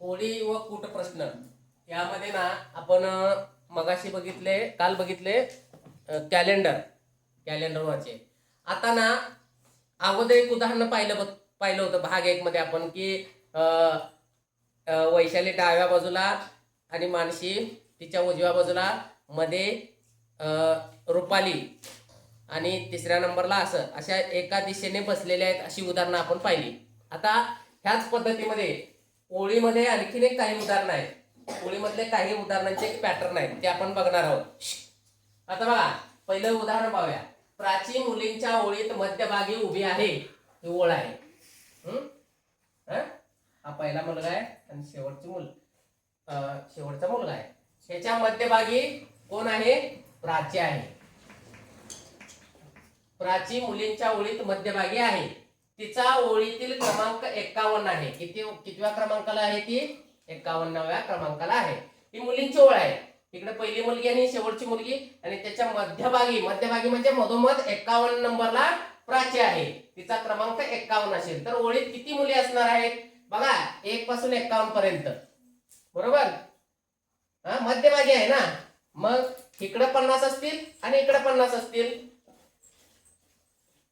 होळी व कूट प्रश्न. यामध्ये ना आपण मगाशी बघितले काल बघितले कॅलेंडर कॅलेंडरवरचे आता ना अगोदर एक उदाहरण पाहिलं बघ पाहिलं होतं भाग एक मध्ये आपण की वैशाली डाव्या बाजूला आणि मानशी तिच्या उजव्या बाजूला मध्ये रुपाली आणि तिसऱ्या नंबरला असं अशा एका दिशेने बसलेल्या आहेत अशी उदाहरणं आपण पाहिली. आता ह्याच पद्धतीमध्ये ओळीमध्ये आणखीन एक काही उदाहरणं आहेत ओळीमधले काही उदाहरणांचे एक पॅटर्न आहेत ते आपण बघणार आहोत. आता बघा पहिलं उदाहरण पाहूया प्राची मुलींच्या ओळीत मध्यभागी उभी आहे ही ओळ आहे. हम्म? हा? पहिला मुलगा आहे आणि शेवटची मुल शेवटचा मुलगा आहे. ह्याच्या मध्यभागी कोण आहे? प्राची आहे. प्राची मुलींच्या ओळीत मध्यभागी आहे. तिचा ओळीतील क्रमांक एक्कावन्न आहे. किती कितव्या क्रमांकाला आहे ती? एक्कावन्नाव्या क्रमांकाला आहे. ही मुलींची ओळ आहे. इकडे पहिली मुलगी आणि शेवटची मुलगी आणि त्याच्या मध्यभागी मध्यभागी म्हणजे मधोमध एक्कावन्न नंबरला प्राची आहे. तिचा क्रमांक एक्कावन्न असेल. तर ओळीत किती मुली असणार आहेत? बघा एक पासून एक्कावन्न पर्यंत. बरोबर? हा मध्यभागी आहे ना? मग इकडे पन्नास असतील आणि इकडे पन्नास असतील.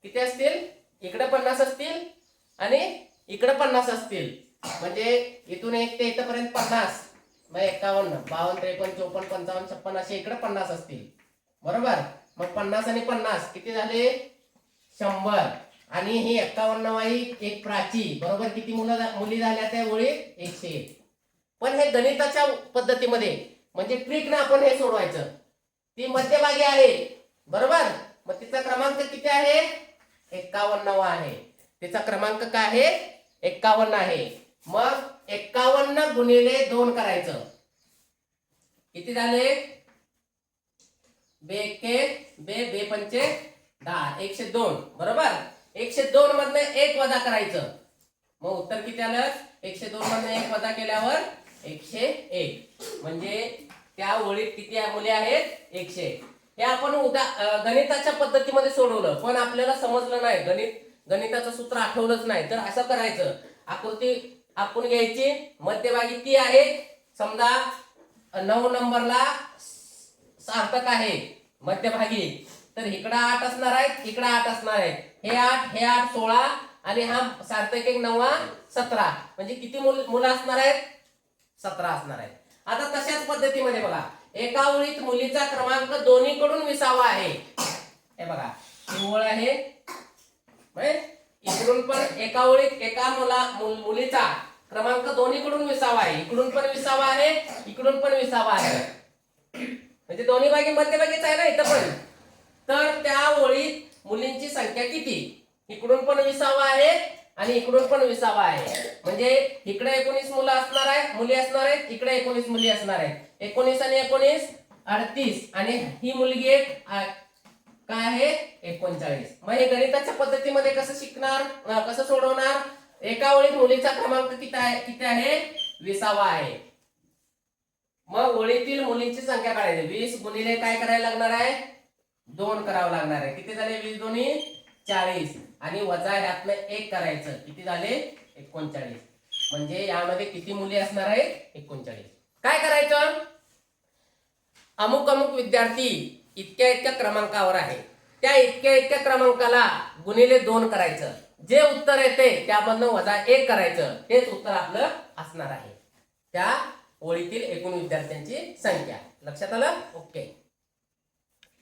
किती असतील? इकडे पन्नास असतील आणि इकडे पन्नास असतील. म्हणजे इथून एक ते इथपर्यंत पन्नास. मग एक्कावन्न बावन्न त्रेपन्न चोपन्न पंचावन्न छप्पन असे इकडे पन्नास असतील. बरोबर? मग पन्नास आणि पन्नास किती झाले? शंभर. आणि ही एक्कावन्नवाई एक प्राची. बरोबर? किती मुलं मुली झाल्या त्या ओळीत एकशे एक. पण हे गणिताच्या पद्धतीमध्ये म्हणजे ट्रिक ना आपण हे सोडवायचं. ती मध्यभागी आहे. बरोबर? मग तिचा क्रमांक किती आहे? एक्कावन्नवा आहे. तिचा क्रमांक काय आहे? एक्कावन्न आहे. मग एक्कावन्न गुणिले दोन करायचं. किती झाले? बे के बे बे पंचे दहा. एकशे दोन. बरोबर? एकशे दोन मधनं एक वजा करायचं. मग उत्तर किती आलं? एकशे दोन मधनं एक वजा केल्यावर एकशे एक. म्हणजे त्या ओळीत किती मुले आहेत? एकशे एक. हे आपण उदा गणिताच्या पद्धतीमध्ये सोडवलं पण आपल्याला समजलं नाही. गणित गणिताचं सूत्र आठवलंच नाही. तर असं करायचं. आकृती आपण घ्यायची. मध्यभागी ती आहे. समजा नऊ नंबरला सार्थक आहे. मध्यभागी. तर इकडं आठ असणार आहेत इकडं आठ असणार आहेत. हे आठ हे आठ सोळा आणि हा सार्थक एक नवा सतरा. म्हणजे किती मुल मुलं असणार आहेत? सतरा असणार आहेत. आता तशाच पद्धतीमध्ये बघा. एका ओळीत मुलीचा क्रमांक दोन्हीकडून विसावा आहे. हे बघा ओळ आहे. म्हणजे इकडून पण एका ओळीत एका मुला मुलीचा क्रमांक दोन्हीकडून विसावा आहे. इकडून पण विसावा आहे इकडून पण विसावा आहे. म्हणजे दोन्ही भागी मध्यभागीच आहे ना इथं पण. तर त्या ओळीत मुलींची संख्या किती? इकडून पण विसावा आहे आणि इकडून पण विसावा आहे. म्हणजे इकडे एकोणीस मुलं असणार आहेत मुली असणार आहेत इकडे एकोणीस मुली असणार आहेत. एकोणीस आणि एकोणीस अडतीस. आणि ही मुलगी एक काय आहे? एकोणचाळीस. मग हे गणिताच्या पद्धतीमध्ये कसं शिकणार कसं सोडवणार? एका ओळीत मुलीचा क्रमांक किती आहे? किती आहे? विसावा आहे. मग ओळीतील मुलींची संख्या काढायची. वीस गुणिले काय करायला लागणार आहे? दोन करावं लागणार आहे. किती झाले? वीस दोन्ही? चाळीस आणि वजा ह्यातनं एक करायचं. किती झाले? एकोणचाळीस. म्हणजे यामध्ये किती मुली असणार आहेत? एकोणचाळीस. काय करायचं? अमुक अमुक विद्यार्थी इतक्या इतक्या क्रमांकावर आहे. त्या इतक्या इतक्या क्रमांकाला गुणिले दोन करायचं. जे उत्तर येते त्यामधनं वजा एक करायचं. तेच उत्तर आपलं असणार आहे. त्या ओळीतील एकूण विद्यार्थ्यांची संख्या. लक्षात आलं? ओके.